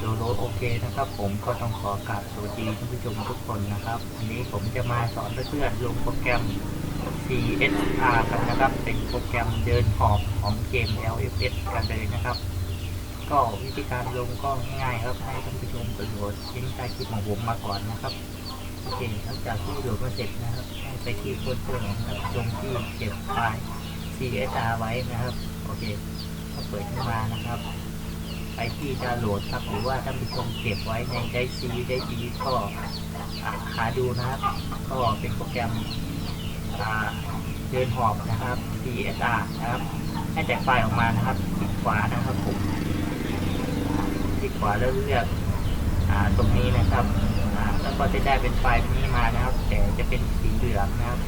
โลโลโอเคนะครับ ผมก็ต้องขอกราบสวัสดีท่านผู้ชมทุกคนนะครับวันนี้ผมจะมาสอนเพื่อนๆลงโปรแกรม CSR กันนะครับ เป็นโปรแกรมเดินหอบของเกม LFS กันเลยนะครับ ก็วิธีการลงก็ง่ายๆครับให้ท่านผู้ชมกดโหลดลิงใต้คลิปของผมมาก่อนนะครับโอเคหลังจากที่โหลดมาเสร็จนะครับให้ไปที่โฟลเดอร์นะครับลงที่เก็บไฟล์ CSR ไว้นะครับโอเคก็เปิดขึ้นมานะครับ ไปที่ดาวน์โหลดครับหรือว่าท่านผู้ชมเก็บไว้ในได้ซีได้ดีก็หาดูนะครับ ก็เป็นโปรแกรมเดินหอบนะครับ CSR นะครับให้แตกไฟล์ออกมานะครับคลิกขวานะครับผมคลิกขวาแล้วเลือกอตรงนี้นะครับแล้วก็จะได้เป็นไฟล์นี้มานะครับ แต่จะเป็นสีเหลืองนะครับ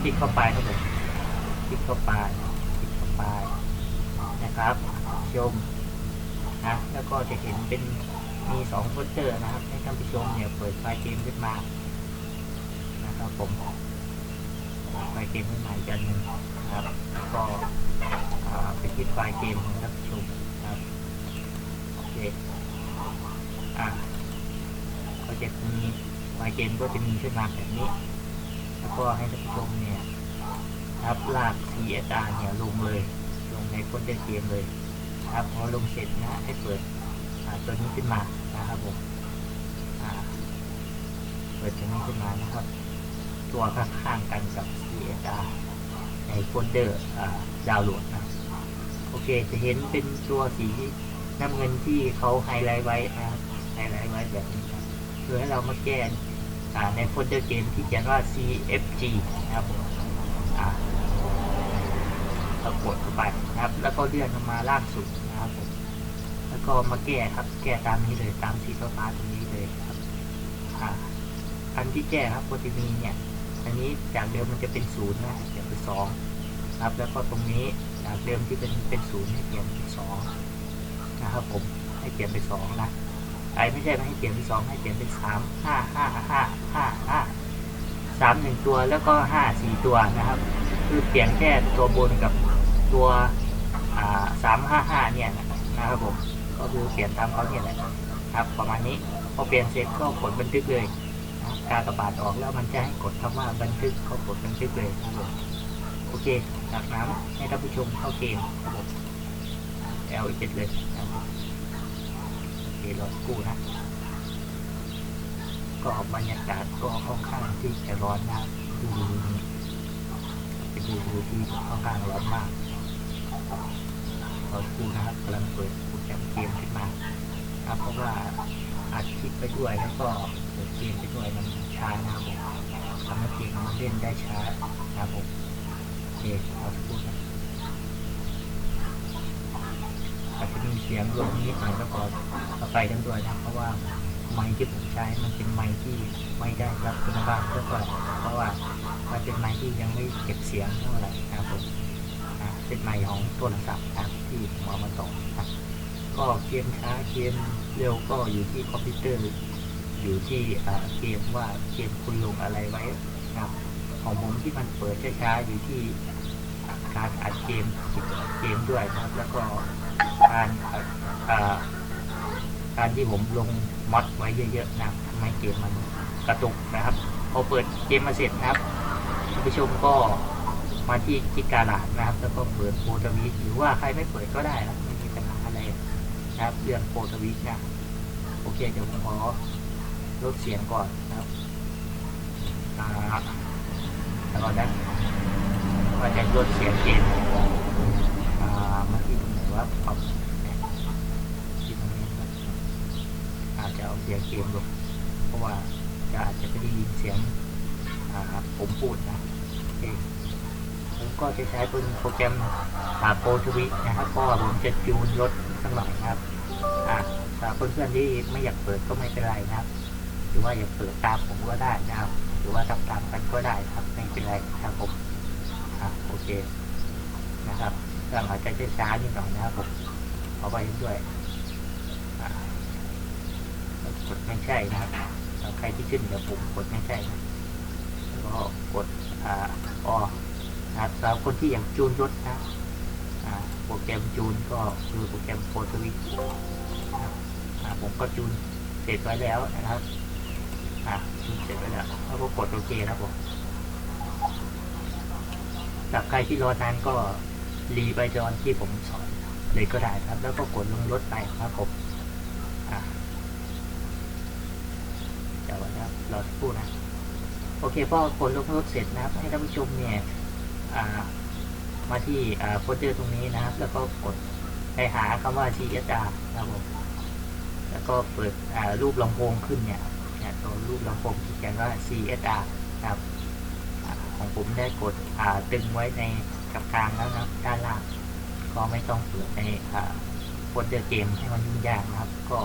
คลิกเข้าไปครับผมคลิกเข้าไปคลิกเข้าไปนะครับชม นะแล้วก็จะเห็นเป็นมีสองโฟลเดอร์นะครับ ให้ท่านผู้ชมเนี่ยเปิดไฟล์เกมขึ้นมานะครับผมไฟล์เกมขึ้นมาอีกอันหนึ่งนะครับแล้วก็ไปที่ไฟล์เกมของท่านผู้ชมครับโอเคอะก็จะมีไฟล์เกมก็จะมีขึ้นมาแบบนี้ แล้วก็ให้ท่านผู้ชมเนี่ยครับลาก CSR เนี่ยลงเลย ลงในโฟลเดอร์เกมเลย นะครับพอลงเสร็จนะให้เปิดตัวนี้ขึ้นมานะครับผมเปิดตัวนี้ขึ้นมานะครับ ตัวข้างๆกันกับ CSR ในโฟลเดอร์ดาวน์โหลดนะโอเคจะเห็นเป็นตัวสีน้ำเงินที่เขาไฮไลท์ไว้นะครับไฮไลท์ไว้แบบนี้นะเพื่อให้เรามาแก้ในโฟลเดอร์เกมที่เขียนว่า CFG นะครับผมอ่าเรากดเข้าไป ก็เลื่อนลงมาล่างสุดนะครับผมแล้วก็มาแก้ครับ แก้ตามนี้เลยตามสีฟ้าตรงนี้เลยครับอันที่แก้ครับก็จะมีเนี่ย อันนี้จากเดิมมันจะเป็นศูนย์นะเปลี่ยนเป็นสองครับ แล้วก็ตรงนี้จากเดิมที่เป็นเป็นศูนย์ให้เปลี่ยนเป็นสองนะครับผมให้เปลี่ยนเป็นสองนะไอ้ไม่ใช่ไม่ให้เปลี่ยนเป็นสองให้เปลี่ยนเป็นสามห้าห้าห้าห้าห้าสามหนึ่งตัวแล้วก็ห้าสี่ตัวนะครับ คือเปลี่ยนแค่ตัวบนกับตัว สามห้าห้าเนี่ยนะครับผมก็คือเปลี่ยนตามเขาเนี่ยแหละครับ ประมาณนี้พอเปลี่ยนเสร็จก็กดบันทึกเลยนะการกระบาดออกแล้วมันจะให้กดคำว่าบันทึกก็กดบันทึกเลยครับผมโอเคจากนั้นให้ท่านผู้ชมเข้าเกมครับผม L อีกเลยนะครับโอเครอสกครู่นะก็บรรยากาศก็ค่อนข้างที่จะร้อนนะครับดูดูที่ค่อนข้างร้อนมาก ขอดูนะครับกำลังเปิดโปรแกรมเกมขึ้นมาครับเพราะว่าอัดคลิปไปด้วยแล้วก็เปิดเกมไปด้วยมันช้านะครับผมทำให้เกมมันเล่นได้ช้านะครับผมโอเคเอาสักครู่นะอาจจะมีเสียงรวมนิดหน่อยแล้วก็เอาไปกันด้วยนะเพราะว่าไมค์ที่ผมใช้มันเป็นไมค์ที่ไม่ได้รับคุณภาพเท่าไหร่เพราะว่ามันเป็นไม้ที่ยังไม่เก็บเสียงเท่าไหร่นะครับผม เป็นไม้ของโทรศัพท์นะครับที่ผมเอามาต่อนครับ ก็เกมช้าเกมเร็วก็อยู่ที่คอมพิวเตอร์ อยู่ที่เกมว่าเกมคุณลงอะไรไว้ครับ ของผมที่มันเปิดช้าๆอยู่ที่การอัดเกมเกมด้วยนะครับ แล้วก็การการที่ผมลงมอดไว้เยอะๆนะทำให้เกมมันกระตุกนะครับ พอเปิดเกมมาเสร็จนะครับท่านผู้ชมก็ มาที่กิจการาดนะครับ แล้วก็เปิดโปรทวิตหรือว่าใครไม่เปิดก็ได้นะไม่มีปัญหาอะไรนะครับเรื่องโปรทวิตนะโอเคเดี๋ยวผมขอลดเสียงก่อนนะครับแล้วก็นะว่าจะลดเสียงเกมอ่ามาที่ตรงไหนว่าปรับเสียที่ตรงนี้อาจจะเอาเสียงเกมลงเพราะว่าจะอาจจะไม่ได้ยินเสียงอ่าผมพูดนะโอเค ผมก็จะใช้เป็นโปรแกรมอ่าโปรทวินะครับเพราะว่าผมจะจูนรถสักหน่อยนะครับอ่าถ้าเพื่อนๆที่ไม่อยากเปิดก็ไม่เป็นไรนะครับ หรือว่าอยากเปิดตามผมก็ได้นะครับ หรือว่าทำตามกันก็ได้ครับไม่เป็นไรครับผมอ่าโอเคนะครับเรื่องอาจจะช้านิดหน่อยนะครับผมขอไปด้วยกดไม่ใช่นะครับใครที่ขึ้นเดี๋ยวผมกดไม่ใช่นะก็กดอ่าออ นะครับสำหรับคนที่อยากจูนรถนะโปรแกรมจูนก็คือโปรแกรมโฟร์ทวิตนะครับผมก็จูนเสร็จไว้แล้วนะครับจูนเสร็จไว้แล้วแล้วก็กดโอเคนะครับผมสำหรับใครที่รอนานก็รีไปจอนที่ผมสอนเลยก็ได้ครับ แล้วก็กดลงรถไปครับผมเดี๋ยวนะครับรอสักครู่นะโอเคพอกดลงรถเสร็จนะครับ ให้ท่านผู้ชมเนี่ย มาที่โฟลเดอร์ตรงนี้นะครับ แล้วก็กดไปหาคำว่า CSR นะครับผมแล้วก็เปิดรูปลำโพงขึ้นเนี่ยเนี่ยตัวรูปลำโพงที่เขียนว่า CSR นะครับอของผมได้กดตึงไว้ในกับกลางแล้วนะด้านล่างก็ไม่ต้องเปิดในโฟลเดอร์เกมให้มันยุ่งยากนะครับ ก็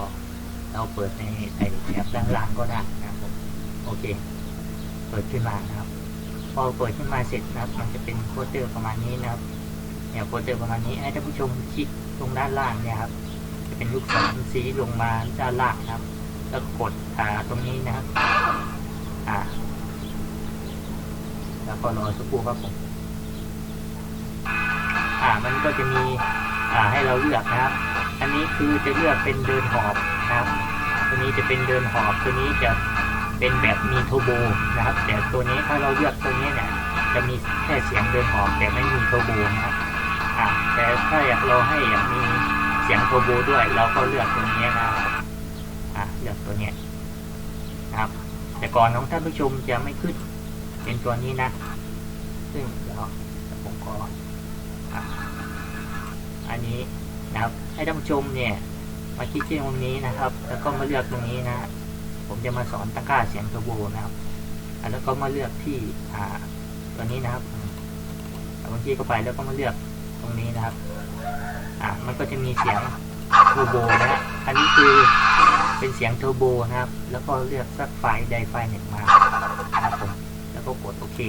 เราเปิดในในแอปด้านล่างก็ได้นะครับผมโอเค เปิดขึ้นมานะครับ พอเปิดขึ้นมาเสร็จนะครับ มันจะเป็นโฟลเดอร์ประมาณนี้นะครับ เนี่ยโฟลเดอร์ประมาณนี้ให้ท่านผู้ชมคลิกตรงด้านล่างเนี่ยครับ จะเป็นลูกศรสีลงมาด้านล่างนะครับ แล้วกดอ่าตรงนี้นะครับ อ่า แล้วก็รอสักครู่ครับผม อ่า มันก็จะมี อ่า ให้เราเลือกนะครับ อันนี้คือจะเลือกเป็นเดินหอบนะครับ ตัวนี้จะเป็นเดินหอบ ตัวนี้จะ เป็นแบบมีโทโบนะครับ แต่ตัวนี้ถ้าเราเลือกตัวนี้เนี่ยจะมีแค่เสียงเดินหอบแต่ไม่มีโทโบนะครับอ่าแต่ถ้าอยากเราให้อยากมีเสียงโทโบด้วย เราก็เลือกตัวนี้นะครับอ่าเลือกตัวนี้นะครับ แต่ก่อนของท่านผู้ชมจะไม่ขึ้นเป็นตัวนี้นะ ซึ่งเดี๋ยวผมขออะอันนี้นะครับให้ท่านผู้ชมเนี่ยมาคลิกที่ตรงนี้นะครับ แล้วก็มาเลือกตรงนี้นะ ผมจะมาสอนตะกร้าเสียงเทอร์โบนะครับแล้วก็มาเลือกที่อ่าตัวนี้นะครับเอาเมื่อกี้เขาไปแล้วก็มาเลือกตรงนี้นะครับ อ่ามันก็จะมีเสียงเทอร์โบนะฮะอันนี้คือเป็นเสียงเทอร์โบนะครับ แล้วก็เลือกสักไฟล์ใดไฟล์หนึ่งมานะครับผมแล้วก็กดโอเค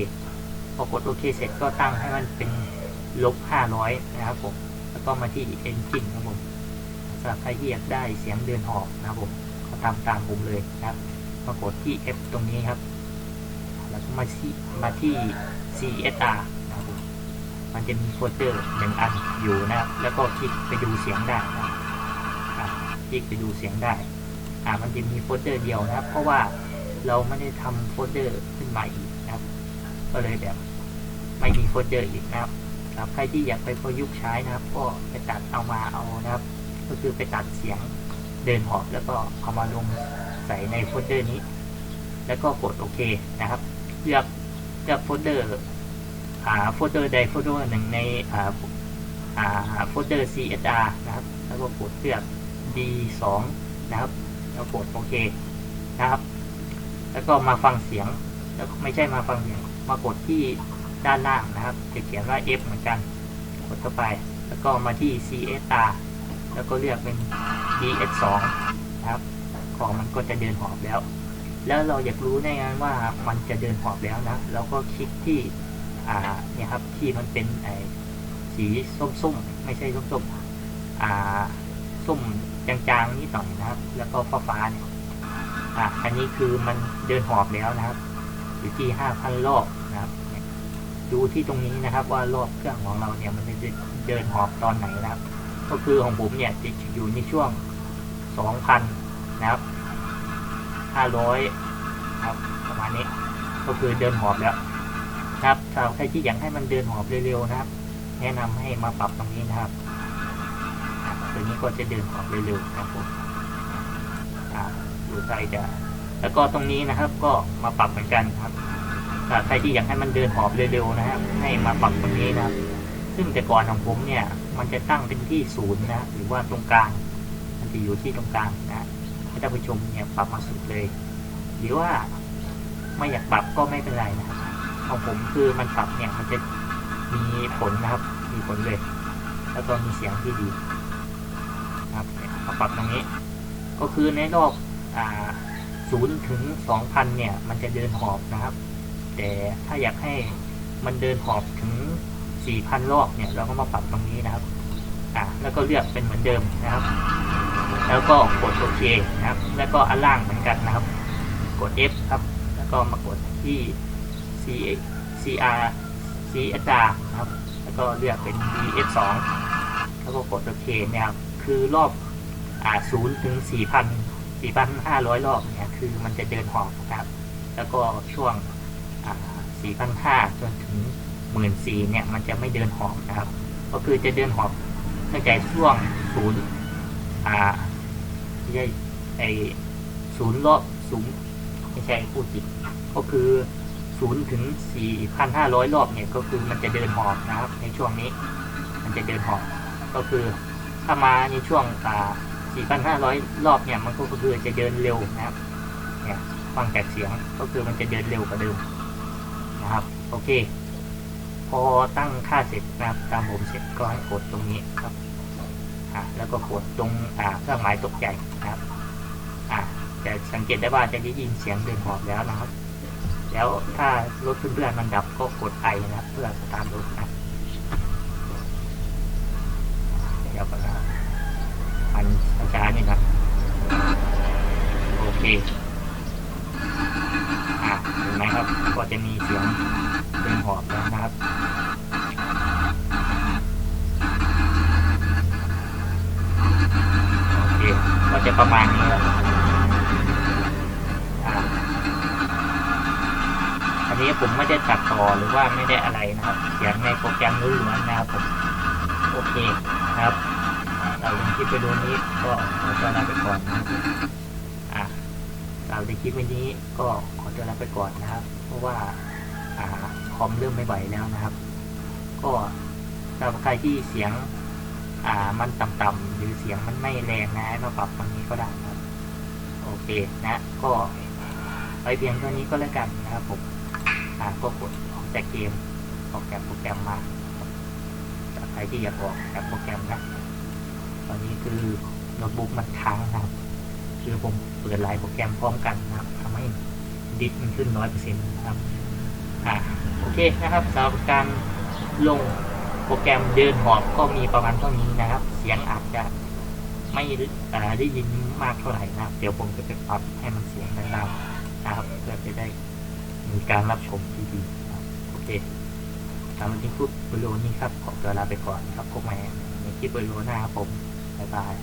พอกดโอเคเสร็จก็ตั้งให้มันเป็นลบ500นะครับผม แล้วก็มาที่ Engine ครับผมสำหรับใครที่อยากได้เสียงเดินหอบนะครับผม ก็ตามตามผมเลยนะครับมากดที่ F ตรงนี้ครับ แล้วก็มาที่มาที่ CSR นะครับมันจะมีโฟลเดอร์หนึ่งอันอยู่นะครับ แล้วก็คลิกไปดูเสียงได้นะครับคลิกไปดูเสียงได้อ่ามันจะมีโฟลเดอร์เดียวนะครับ เพราะว่าเราไม่ได้ทำโฟลเดอร์ขึ้นมาอีกนะครับ ก็เลยแบบไม่มีโฟลเดอร์อีกนะครับครับใครที่อยากไปประยุกต์ใช้นะครับ ก็ไปตัดเอามาเอานะครับ ก็คือไปตัดเสียง เดินหอบแล้วก็เอามาลงใส่ในโฟลเดอร์นี้ แล้วก็กดโอเคนะครับเลือกเลือกโฟลเดอร์อ่าโฟลเดอร์ใดโฟลเดอร์หนึ่งในอ่าอ่าโฟลเดอร์ CSR นะครับ แล้วก็กดเลือก D2 นะครับ แล้วกดโอเคนะครับ แล้วก็มาฟังเสียง แล้วก็ไม่ใช่มาฟังเสียง มากดที่ด้านล่างนะครับ จะเขียนว่า F เหมือนกัน กดเข้าไป แล้วก็มาที่ CSR แล้วก็เลือกเป็น DS2 นะครับ ของมันก็จะเดินหอบแล้ว แล้วเราอยากรู้ได้ไงว่ามันจะเดินหอบแล้วนะ เราก็คลิกที่อ่าเนี่ยครับที่มันเป็นไอสีส้มๆ ไม่ใช่ส้มๆอ่าส้มจางๆนิดหน่อยนะครับ แล้วก็ฟ้าๆเนี่ยอะอันนี้คือมันเดินหอบแล้วนะครับอยู่ที่ห้าพันรอบนะครับดูที่ตรงนี้นะครับว่ารอบเครื่องของเราเนี่ยมันจะเดินหอบตอนไหนนะครับ ก็คือของผมเนี่ยจะอยู่ในช่วงสองพันะครับห้าร้อยครับประมาณนี้ก็คือเดินหอบแล้วนะครับถ้าใครที่อยากให้มันเดินหอบเร็วๆนะครับ แนะนำให้มาปรับตรงนี้นะครับ ตัวนี้ก็จะเดินหอบเร็วๆครับผมอ่าดูใจจะแล้วก็ตรงนี้นะครับก็มาปรับเหมือนกันครับถ้าใครที่อยากให้มันเดินหอบเร็วๆนะครับ ให้มาปรับตรงนี้นะครับ ซึ่งแต่ก่อนของผมเนี่ย มันจะตั้งเป็นที่ศูนย์นะหรือว่าตรงกลาง มันจะอยู่ที่ตรงกลางนะให้ท่านผู้ชมเนี่ยปรับมาสุดเลย หรือว่าไม่อยากปรับก็ไม่เป็นไรนะครับของผมคือมันปรับเนี่ยมันจะมีผลนะครับ มีผลเลย แล้วก็มีเสียงที่ดีนะครับมาปรับตรงนี้ ก็คือในรอบศูนย์ถึงสองพันเนี่ย มันจะเดินหอบนะครับ แต่ถ้าอยากให้มันเดินหอบถึง สี่พันรอบเนี่ยเราก็มาปรับตรงนี้นะครับ อ่าแล้วก็เลือกเป็นเหมือนเดิมนะครับ แล้วก็กดโอเคนะครับ แล้วก็อันล่างเหมือนกันนะครับ กด F ครับ แล้วก็มากดที่ C CR CSR นะครับ แล้วก็เลือกเป็น DS2 แล้วก็กดโอเคนี่ยครับ คือรอบอ่าศูนย์ถึงสี่พันสี่พันห้าร้อบเนี่ยคือมันจะเดินหอบนะครับ แล้วก็ช่วงอ่าสี่พันห้าจนถึง หมื่นสี่เนี่ยมันจะไม่เดินหอบนะครับ ก็คือจะเดินหอบตั้งแต่ช่วงศูนย์อ่าไม่ใช่ไอศูนย์รอบศูนย์ไม่ใช่พูดผิดก็คือศูนย์ถึงสี่พันห้าร้อยรอบเนี่ยก็คือมันจะเดินหอบนะครับ ในช่วงนี้ มันจะเดินหอบ ก็คือถ้ามาในช่วงอ่าสี่พันห้าร้อยรอบเนี่ยมันก็คือจะเดินเร็วนะครับ เนี่ยฟังจากเสียงก็คือมันจะเดินเร็วกว่าเดิมนะครับ โอเค พอตั้งค่าเสร็จนะครับตามผมเสร็จก็ให้กดตรงนี้ครับอ่าแล้วก็กดตรงอ่าเครื่องหมายตกใจนะครับอ่าจะสังเกตได้ว่าจะได้ยินเสียงเดินหอบแล้วนะครับ แล้วถ้ารถเพื่อนๆมันดับก็กดไอนะครับ เพื่อสตาร์ทรถนะ นนี้ผมไม่ได้ตัดต่อหรือว่าไม่ได้อะไรนะครับเสียงในโปรแกรมล้วนๆนะครับผมโอเคนะครับเราในคลิปไปดูนี้ก็ขอตัวลาไปก่อนนะครับอ่าเราในคลิปวันนี้ก็ขอตัวลาไปก่อนนะครับ เพราะว่าอ่าคอมเริ่มไม่ไหวแล้วนะครับ ก็สำหรับใครที่เสียงอ่ามันต่ำๆหรือเสียงมันไม่แรงนะมาปรับตรงนี้ก็ได้นะครับ โอเคนะ ก็ไปเพียงเท่านี้ก็แล้วกันนะครับผม อ่าก็กดออกจากเกมออกจากโปรแกรมมาใครที่อยากออกจากโปรแกรมนะตอนนี้คือโน้ตบุ๊กมันค้างนะครับคือผมเปิดหลายโปรแกรมพร้อมกันนะครับทำให้ดิสมันขึ้นร้อยเปอร์เซ็นต์นะครับอ่าโอเคนะครับสำหรับการลงโปรแกรมเดินหอบก็มีประมาณเท่านี้นะครับ เสียงอาจจะไม่ได้ยินมากเท่าไหร่นะครับ เดี๋ยวผมจะไปปรับให้มันเสียงดังๆนะครับเพื่อจะได้ มีการรับชมที่ดีโอเคสำหรับวันนี้คลิปวิดีโอนี้ครับ ขอตัวลาไปก่อนครับพบกันใหม่ในคลิปวิโอหน้าครับผม บ๊ายบาย